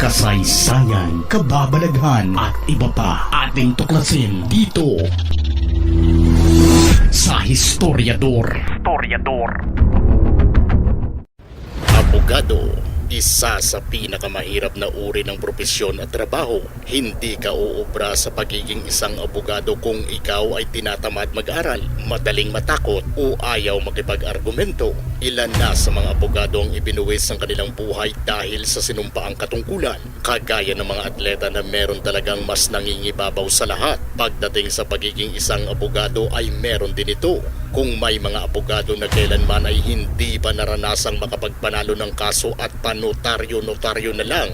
kasaysayan, kababalaghan at iba pa ating tuklasin dito sa Historiador. Historiador. Abogado, isa sa pinakamahirap na uri ng propesyon at trabaho. Hindi ka uubra sa pagiging isang abogado kung ikaw ay tinatamad mag-aral, madaling matakot o ayaw makipag-argumento. Ilan na sa mga abogado ang ibinuwis ang kanilang buhay dahil sa sinumpaang katungkulan. Kagaya ng mga atleta na meron talagang mas nangingibabaw sa lahat. Pagdating sa pagiging isang abogado ay meron din ito. Kung may mga abogado na kailanman ay hindi pa naranasang makapagpanalo ng kaso at panotaryo-notaryo na lang,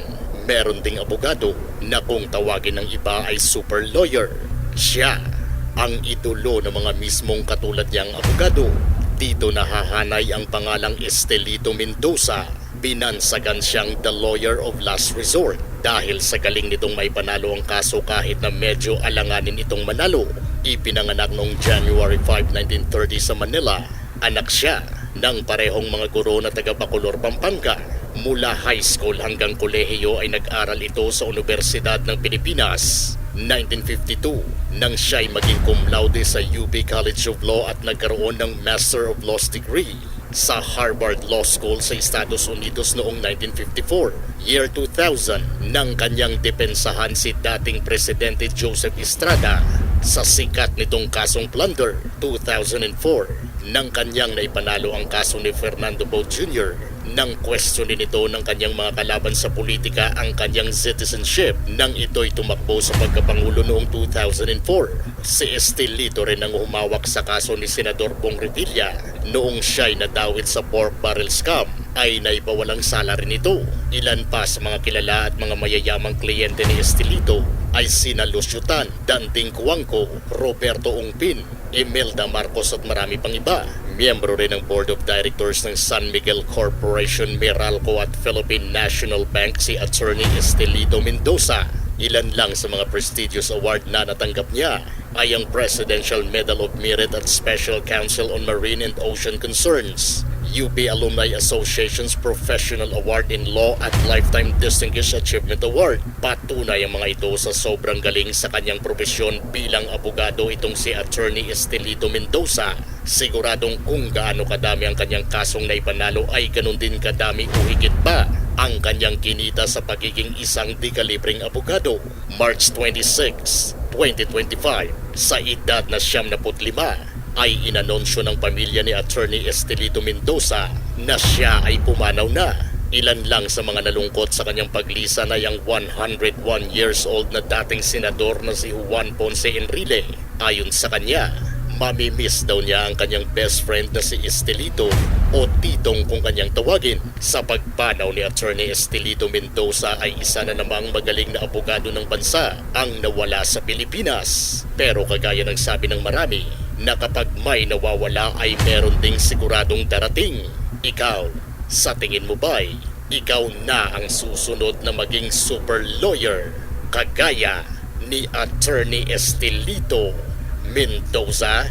meron ding abogado na kung tawagin ng iba ay super lawyer. Siya ang idolo ng mga mismong katulad niyang abogado. Dito nahahanay ang pangalang Estelito Mendoza. Binansagan siyang the lawyer of last resort dahil sa galing nitong may panalo ang kaso kahit na medyo alanganin itong manalo. Ipinanganak noong January 5, 1930 sa Manila. Anak siya ng parehong mga guro na taga Bacolor, Pampanga. Mula high school hanggang kolehiyo ay nag-aral ito sa Universidad ng Pilipinas. 1952 nang siya'y maging cum laude sa UB College of Law at nagkaroon ng Master of Laws degree sa Harvard Law School sa Estados Unidos noong 1954. Year 2000 nang kanyang depensahan si dating Presidente Joseph Estrada sa sikat nitong kasong plunder 2004 nang kanyang naipanalo ang kaso ni Fernando Poe Jr. nang questionin ito ng kanyang mga kalaban sa politika ang kanyang citizenship nang ito'y tumakbo sa pagkapangulo noong 2004. Si Estelito rin ang humawak sa kaso ni Senador Bong Revilla noong siya'y nadawit sa pork barrel scam ay naipawalang sala rin ito. Ilan pa sa mga kilala at mga mayayamang kliyente ni Estelito ay sina Lucio Tan, Danting Cuangco, Roberto Ungpin, Imelda Marcos at marami pang iba. Miyembro rin ng Board of Directors ng San Miguel Corporation, Meralco at Philippine National Bank si Attorney Estelito Mendoza. Ilan lang sa mga prestigious award na natanggap niya ay ang Presidential Medal of Merit at Special Council on Marine and Ocean Concerns, UP Alumni Association's Professional Award in Law at Lifetime Distinguished Achievement Award. Patunay ang mga ito sa sobrang galing sa kanyang profesyon bilang abogado itong si Attorney Estelito Mendoza. Siguradong kung gaano kadami ang kanyang kasong naipanalo ay ganun din kadami o higit pa ang kanyang kinita sa pagiging isang dekalibreng abogado. March 26, 2025, sa edad na siyam na ay inanonsyo ng pamilya ni Attorney Estelito Mendoza na siya ay pumanaw na. Ilan lang sa mga nalungkot sa kanyang paglisan ay ang 101 years old na dating senador na si Juan Ponce Enrile. Ayon sa kanya, mamimiss daw niya ang kanyang best friend na si Estelito o Titong kung kanyang tawagin. Sa pagpanaw ni Attorney Estelito Mendoza ay isa na namang magaling na abogado ng bansa ang nawala sa Pilipinas. Pero kagaya ng sabi ng marami, na kapag nawawala ay meron ding siguradong darating. Ikaw, sa tingin mo ba'y ikaw na ang susunod na maging super lawyer kagaya ni Attorney Estelito Mendoza?